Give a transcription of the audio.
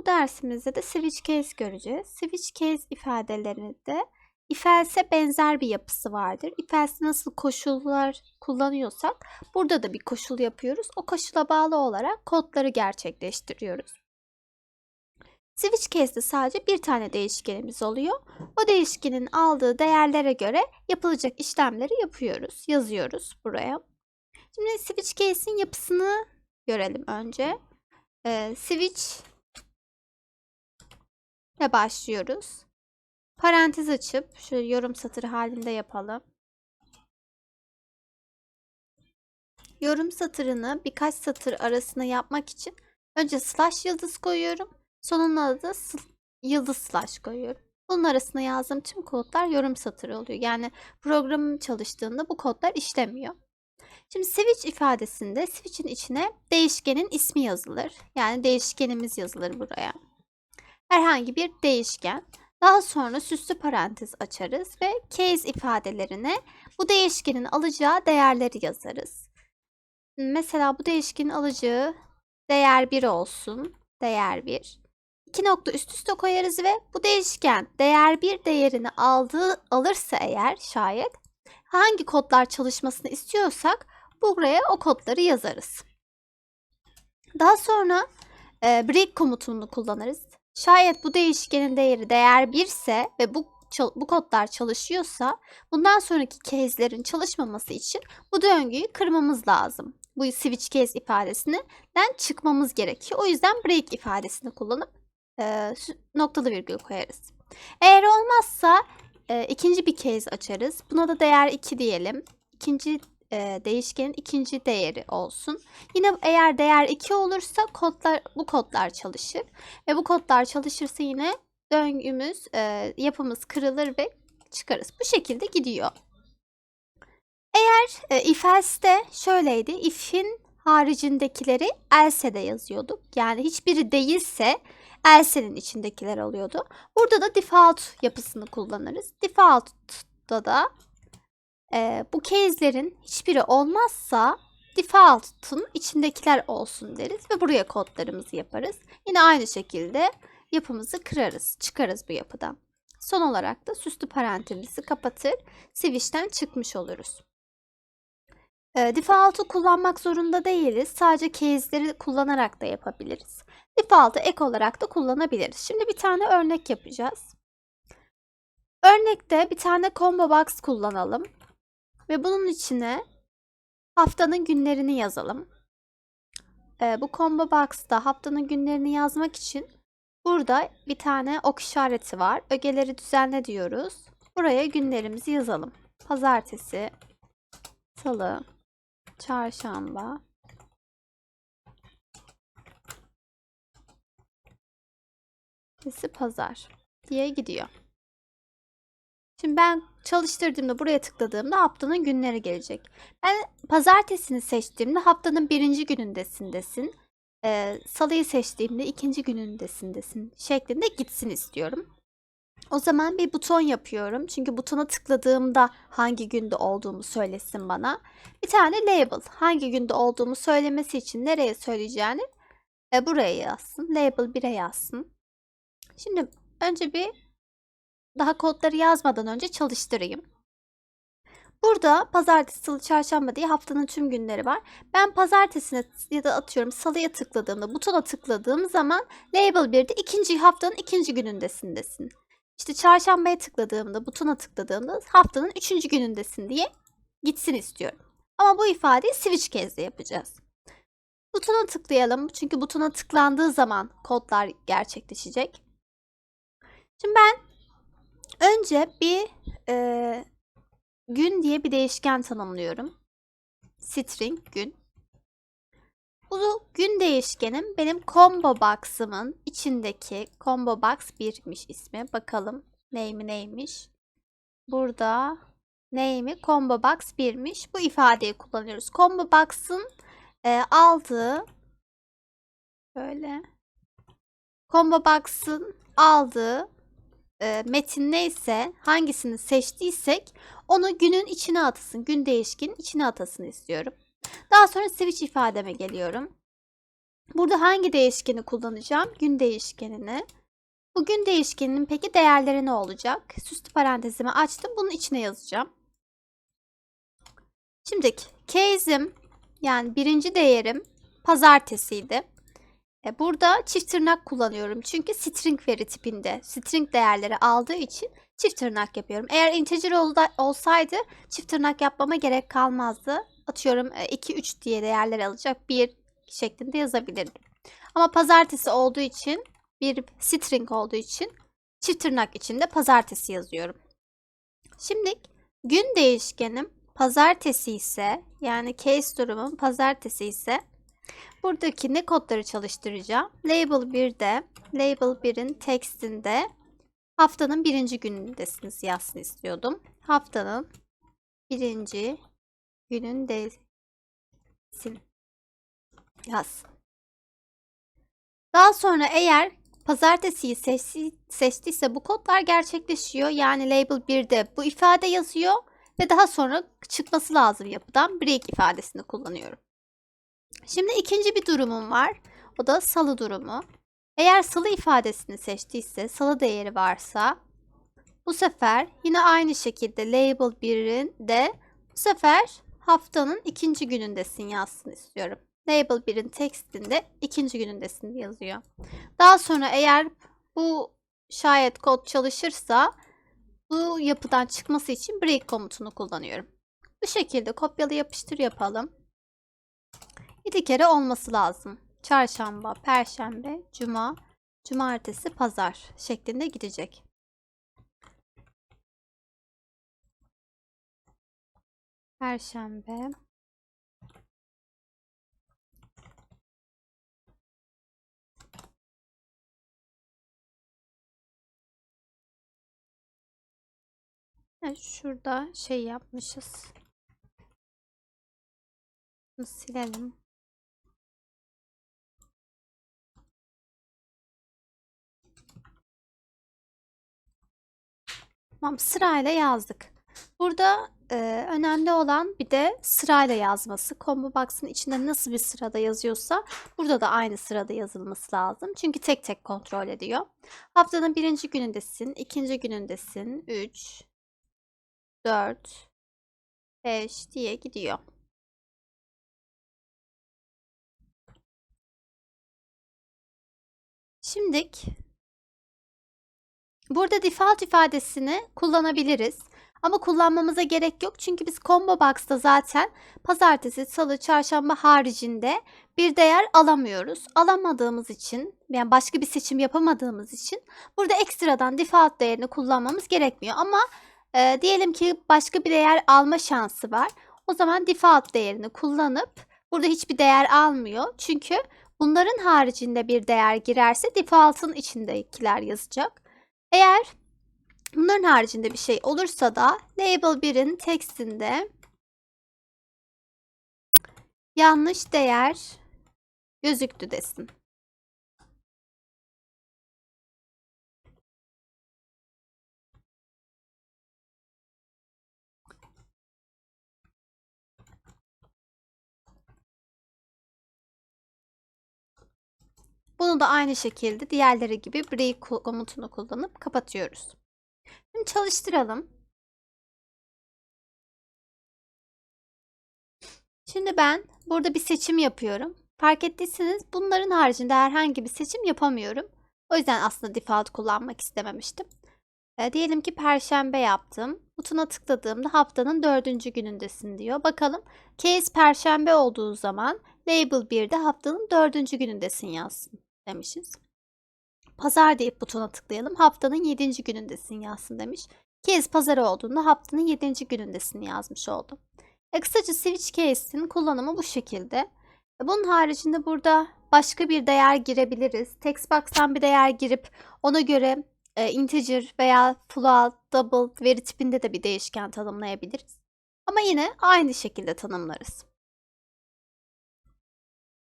Bu dersimizde de switch case göreceğiz. Switch case ifadelerinde if else'e benzer bir yapısı vardır. If else nasıl koşullar kullanıyorsak burada da bir koşul yapıyoruz. O koşula bağlı olarak kodları gerçekleştiriyoruz. Switch case'de sadece bir tane değişkenimiz oluyor. O değişkenin aldığı değerlere göre yapılacak işlemleri yapıyoruz, yazıyoruz buraya. Şimdi switch case'in yapısını görelim önce. Ee, switch ile başlıyoruz. Parantez açıp şöyle yorum satırı halinde yapalım. Yorum satırını birkaç satır arasına yapmak için önce slash yıldız koyuyorum. Sonuna da yıldız slash koyuyorum. Bunun arasına yazdığım tüm kodlar yorum satırı oluyor. Yani programım çalıştığında bu kodlar işlemiyor. Şimdi switch ifadesinde switch'in içine değişkenin ismi yazılır. Yani değişkenimiz yazılır buraya. Herhangi bir değişken. Daha sonra süslü parantez açarız ve case ifadelerine bu değişkenin alacağı değerleri yazarız. Mesela bu değişkenin alacağı değer 1 olsun. Değer 1. İki nokta üst üste koyarız ve bu değişken değer 1 değerini aldığı alırsa eğer şayet hangi kodlar çalışmasını istiyorsak buraya o kodları yazarız. Daha sonra e, break komutunu kullanırız. Şayet bu değişkenin değeri değer 1 ise ve bu bu kodlar çalışıyorsa bundan sonraki case'lerin çalışmaması için bu döngüyü kırmamız lazım. Bu switch case ifadesinden çıkmamız gerekiyor. O yüzden break ifadesini kullanıp e, noktalı virgül koyarız. Eğer olmazsa e, ikinci bir case açarız. Buna da değer 2 diyelim. İkinci e, değişkenin ikinci değeri olsun. Yine eğer değer 2 olursa kodlar bu kodlar çalışır ve bu kodlar çalışırsa yine döngümüz e, yapımız kırılır ve çıkarız. Bu şekilde gidiyor. Eğer e, if else'de şöyleydi. If'in haricindekileri else'de yazıyorduk. Yani hiçbiri değilse else'nin içindekiler oluyordu. Burada da default yapısını kullanırız. Default'ta da e, bu case'lerin hiçbiri olmazsa default'un içindekiler olsun deriz ve buraya kodlarımızı yaparız. Yine aynı şekilde yapımızı kırarız, çıkarız bu yapıdan. Son olarak da süslü parantezimizi kapatır, switch'ten çıkmış oluruz. E, default'u kullanmak zorunda değiliz. Sadece case'leri kullanarak da yapabiliriz. Default'u ek olarak da kullanabiliriz. Şimdi bir tane örnek yapacağız. Örnekte bir tane combo box kullanalım. Ve bunun içine haftanın günlerini yazalım. Ee, bu combo box'ta haftanın günlerini yazmak için burada bir tane ok işareti var. Ögeleri düzenle diyoruz. Buraya günlerimizi yazalım. Pazartesi, salı, çarşamba, pazar diye gidiyor. Şimdi ben çalıştırdığımda buraya tıkladığımda haftanın günleri gelecek. Ben pazartesini seçtiğimde haftanın birinci günündesindesin. Ee, salıyı seçtiğimde ikinci günündesindesin şeklinde gitsin istiyorum. O zaman bir buton yapıyorum. Çünkü butona tıkladığımda hangi günde olduğumu söylesin bana. Bir tane label. Hangi günde olduğumu söylemesi için nereye söyleyeceğini e, buraya yazsın. Label 1'e yazsın. Şimdi önce bir daha kodları yazmadan önce çalıştırayım. Burada pazartesi, salı, çarşamba diye haftanın tüm günleri var. Ben pazartesine ya da atıyorum salıya tıkladığımda, butona tıkladığım zaman label 1'de ikinci haftanın ikinci günündesindesin. İşte çarşambaya tıkladığımda, butona tıkladığımda haftanın üçüncü günündesin diye gitsin istiyorum. Ama bu ifadeyi switch case'de yapacağız. Butona tıklayalım. Çünkü butona tıklandığı zaman kodlar gerçekleşecek. Şimdi ben Önce bir e, gün diye bir değişken tanımlıyorum. String gün. Bu gün değişkenim benim combo box'ımın içindeki combo box 1'miş ismi. Bakalım name'i neymiş. Burada name'i combo box 1'miş. Bu ifadeyi kullanıyoruz. Combo box'ın e, aldığı böyle combo box'ın aldığı e, metin neyse hangisini seçtiysek onu günün içine atasın. Gün değişkenin içine atasın istiyorum. Daha sonra switch ifademe geliyorum. Burada hangi değişkeni kullanacağım? Gün değişkenini. Bu gün değişkeninin peki değerleri ne olacak? Süslü parantezimi açtım. Bunun içine yazacağım. Şimdi case'im yani birinci değerim pazartesiydi. E, burada çift tırnak kullanıyorum. Çünkü string veri tipinde string değerleri aldığı için çift tırnak yapıyorum. Eğer integer olsaydı çift tırnak yapmama gerek kalmazdı. Atıyorum 2, 3 diye değerler alacak. 1 şeklinde yazabilirdim. Ama pazartesi olduğu için bir string olduğu için çift tırnak içinde pazartesi yazıyorum. Şimdi gün değişkenim pazartesi ise yani case durumum pazartesi ise buradaki ne kodları çalıştıracağım? Label 1'de label 1'in textinde haftanın birinci günündesiniz yazsın istiyordum. Haftanın birinci günündesin yaz. Daha sonra eğer pazartesiyi seçti, seçtiyse bu kodlar gerçekleşiyor. Yani label 1'de bu ifade yazıyor ve daha sonra çıkması lazım yapıdan break ifadesini kullanıyorum. Şimdi ikinci bir durumum var. O da salı durumu. Eğer salı ifadesini seçtiyse, salı değeri varsa bu sefer yine aynı şekilde label 1'in de bu sefer haftanın ikinci günündesin yazsın istiyorum. Label 1'in tekstinde ikinci günündesin yazıyor. Daha sonra eğer bu şayet kod çalışırsa bu yapıdan çıkması için break komutunu kullanıyorum. Bu şekilde kopyalı yapıştır yapalım. 7 kere olması lazım. Çarşamba, perşembe, cuma, cumartesi, pazar şeklinde gidecek. Perşembe, şurada şey yapmışız. Bunu silelim. Tamam sırayla yazdık. Burada e, önemli olan bir de sırayla yazması. Combo box'ın içinde nasıl bir sırada yazıyorsa burada da aynı sırada yazılması lazım. Çünkü tek tek kontrol ediyor. Haftanın birinci günündesin, ikinci günündesin, 3, 4, 5 diye gidiyor. Şimdik burada default ifadesini kullanabiliriz. Ama kullanmamıza gerek yok. Çünkü biz combo box'ta zaten pazartesi, salı, çarşamba haricinde bir değer alamıyoruz. Alamadığımız için yani başka bir seçim yapamadığımız için burada ekstradan default değerini kullanmamız gerekmiyor. Ama e, diyelim ki başka bir değer alma şansı var. O zaman default değerini kullanıp burada hiçbir değer almıyor. Çünkü bunların haricinde bir değer girerse default'ın içindekiler yazacak. Eğer bunların haricinde bir şey olursa da label 1'in tekstinde yanlış değer gözüktü desin. Bunu da aynı şekilde diğerleri gibi break komutunu kullanıp kapatıyoruz. Şimdi çalıştıralım. Şimdi ben burada bir seçim yapıyorum. Fark ettiyseniz bunların haricinde herhangi bir seçim yapamıyorum. O yüzden aslında default kullanmak istememiştim. E, diyelim ki perşembe yaptım. Butona tıkladığımda haftanın dördüncü günündesin diyor. Bakalım case perşembe olduğu zaman label 1'de haftanın dördüncü günündesin yazsın demişiz. Pazar deyip butona tıklayalım. Haftanın 7. günündesin yazsın demiş. Case pazar olduğunda haftanın 7. günündesin yazmış oldu. E kısaca switch case'in kullanımı bu şekilde. E bunun haricinde burada başka bir değer girebiliriz. Text box'tan bir değer girip ona göre e, integer veya float, double veri tipinde de bir değişken tanımlayabiliriz. Ama yine aynı şekilde tanımlarız.